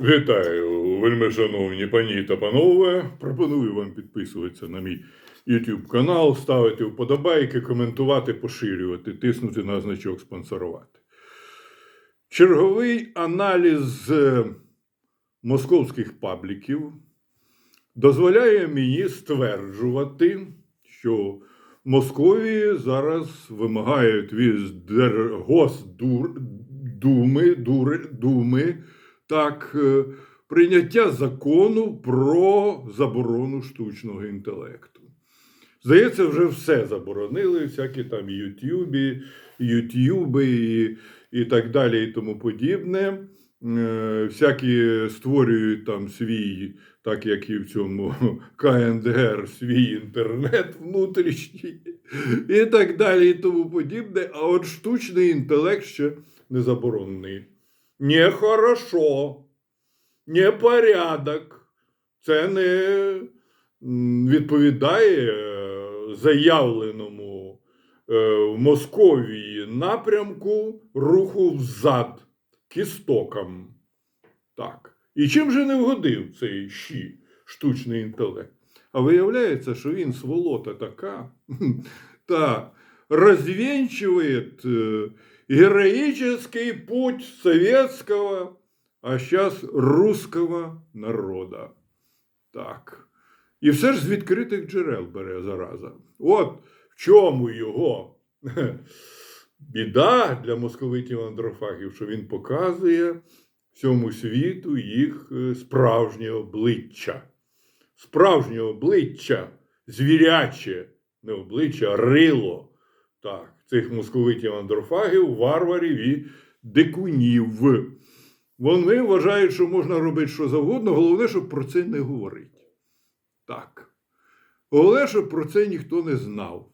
Вітаю, вельми шановні пані та панове. Пропоную вам підписуватися на мій YouTube канал, ставити вподобайки, коментувати, поширювати, тиснути на значок спонсорувати. Черговий аналіз е, московських пабліків дозволяє мені стверджувати, що в Московії зараз вимагають від Держгосдуми дури, думи, так, е, прийняття закону про заборону штучного інтелекту. Здається, вже все заборонили, всякі там Ютюбі, Ютюби і, і так далі, і тому подібне. Е, Всякі створюють там свій, так як і в цьому КНДР, свій інтернет внутрішній, і так далі, і тому подібне. А от штучний інтелект ще не заборонений. Нехорошо, не порядок. Це не відповідає е, заявленому е, в Московії напрямку руху взад к істокам. Так. І чим же не вгодив цей щі, штучний інтелект? А виявляється, що він сволота така, та розвінчує е, героический путь советского, а сейчас русского народа. Так. І все ж з відкритих джерел бере зараза. От в чому його біда для московитів андрофагів, що він показує всьому світу їх е, справжнє обличчя. Справжнє обличчя, звіряче, не обличчя, а рило. Так, цих московитів андрофагів, варварів і дикунів. Вони вважають, що можна робити що завгодно, головне, щоб про це не говорити. Так. Головне, щоб про це ніхто не знав.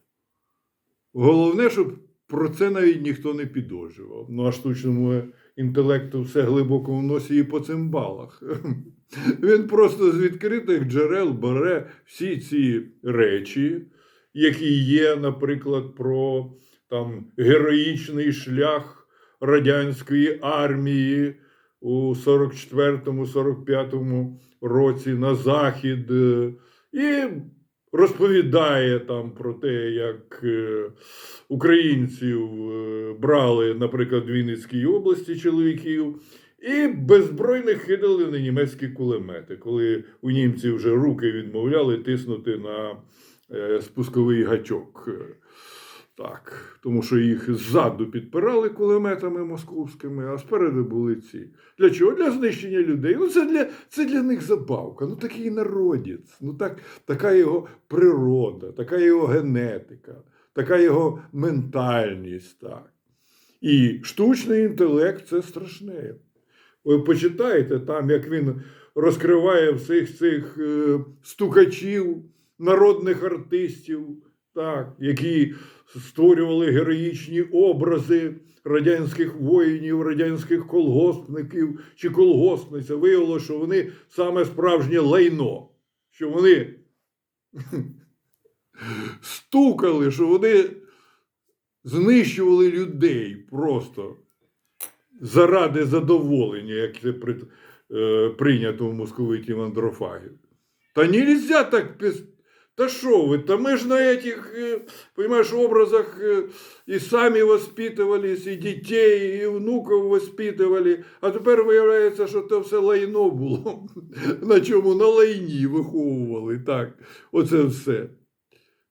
Головне, щоб про це навіть ніхто не підозрював. Ну, а штучному інтелекту все глибоко в носі і по цимбалах. Він просто з відкритих джерел бере всі ці речі, які є, наприклад, про там, героїчний шлях радянської армії у 44-45 році на захід, е, і розповідає там про те, як е, українців е, брали, наприклад, в Вінницькій області чоловіків. І беззбройних кидали на німецькі кулемети, коли у німців вже руки відмовляли тиснути на спусковий гачок. Так, тому що їх ззаду підпирали кулеметами московськими, а спереду були ці. Для чого? Для знищення людей. Ну, це для, це для них забавка. Ну, такий народець, ну так, така його природа, така його генетика, така його ментальність. Так. І штучний інтелект це страшне. Ви почитаєте там, як він розкриває всіх цих е, стукачів, народних артистів, так, які створювали героїчні образи радянських воїнів, радянських колгоспників чи колгоспниць. Виявилося, що вони саме справжнє лайно, що вони стукали, що вони знищували людей просто заради задоволення, як це е, прийнято в московитів андрофагів. Та нельзя так. Та що ви? Та ми ж на этих, э, понимаешь, образах э, і самі воспитувались, і дітей, і внуків воспитували. А тепер виявляється, що це все лайно було. На чому на лайні виховували. Так, оце все.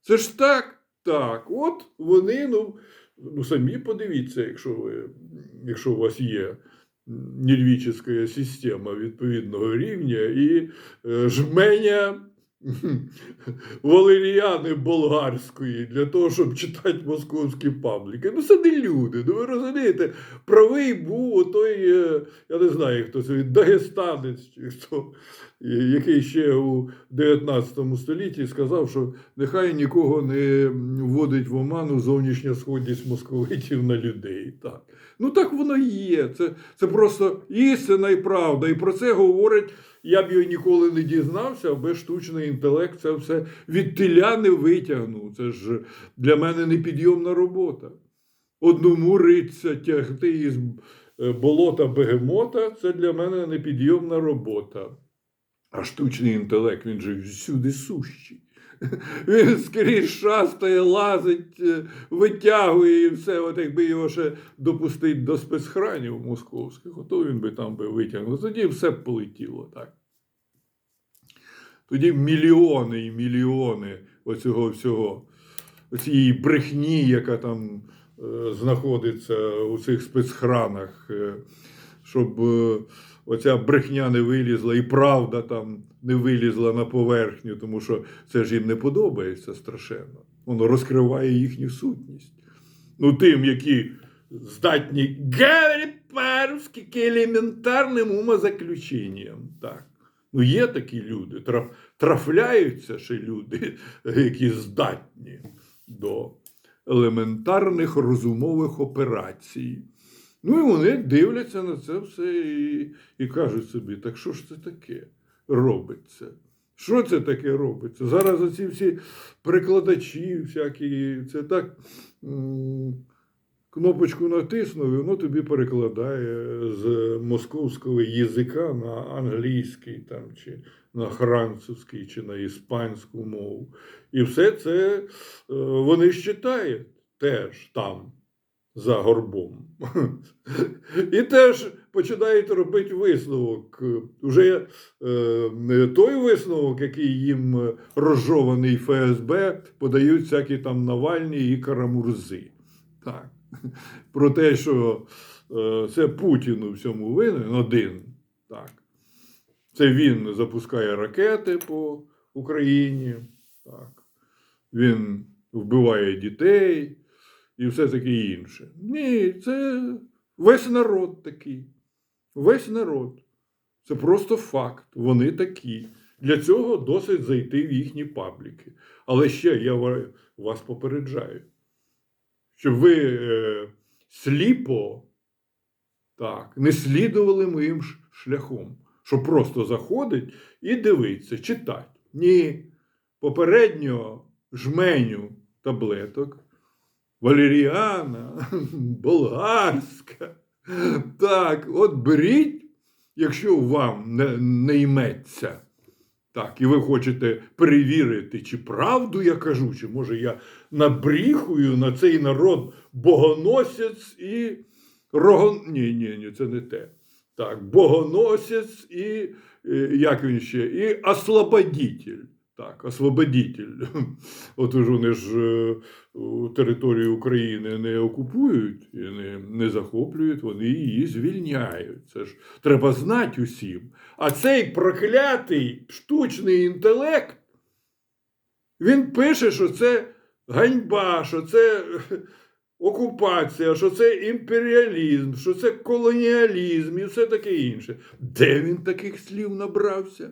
Це ж так, так. От вони, ну, ну самі подивіться, якщо ви, якщо у вас є нервічна система відповідного рівня і е, жменя валеріани болгарської для того, щоб читати московські пабліки. Ну, це не люди. Ну ви розумієте, правий був отой, е, я не знаю, хто це дагестанець, чи хто, е, який ще у 19 столітті сказав, що нехай нікого не вводить в оману зовнішня сходність московитів на людей. Так. Ну так воно і є. Це, це просто істина і правда. І про це говорить. Я б його ніколи не дізнався, аби штучний інтелект це все від теля не витягнув. Це ж для мене непідйомна робота. Одному риться тягти із е, болота бегемота це для мене непідйомна робота. А штучний інтелект, він же всюди сущий. Він скрізь шастає, лазить, е, витягує і все. От якби його ще допустити до спецхранів московських, ото він би там би витягнув. Тоді все б полетіло так. Тоді мільйони і мільйони оцього всього, оцієї брехні, яка там е, знаходиться у цих спецхранах, е, щоб е, оця брехня не вилізла і правда там не вилізла на поверхню, тому що це ж їм не подобається страшенно. Воно розкриває їхню сутність. Ну, тим, які здатні говорити елементарним умозаключенням. Так. Ну, є такі люди, траф, трафляються ще люди, які здатні до елементарних розумових операцій. Ну і вони дивляться на це все і, і кажуть собі, так що ж це таке робиться? Що це таке робиться? Зараз оці всі перекладачі, всякі, це так кнопочку натиснув, і воно тобі перекладає з московського язика на англійський там, чи на французький, чи на іспанську мову. І все це е, вони ж читають теж там за горбом. І теж починають робити висновок. Уже е, той висновок, який їм розжований ФСБ, подають всякі там Навальні і Карамурзи. Так. Про те, що це Путін у всьому винен один. Так. Це він запускає ракети по Україні. Так. Він вбиває дітей і все таке інше. Ні, це весь народ такий. Весь народ. Це просто факт. Вони такі. Для цього досить зайти в їхні пабліки. Але ще я вас попереджаю, щоб ви е, сліпо так, не слідували моїм шляхом, що просто заходить і дивиться, читать. Ні. Попередньо жменю таблеток валеріана, болгарська. Так, от беріть, якщо вам не, не йметься. Так, і ви хочете перевірити, чи правду я кажу, чи може я набріхую на цей народ богоносець і рогон... Ні, ні, ні, це не те. Так, богоносець і е, як він ще, і ослободитель. Так, освободитель. От вони ж е, територію України не окупують і не, не захоплюють, вони її звільняють. Це ж треба знати усім. А цей проклятий штучний інтелект, він пише, що це ганьба, що це окупація, що це імперіалізм, що це колоніалізм і все таке інше. Де він таких слів набрався?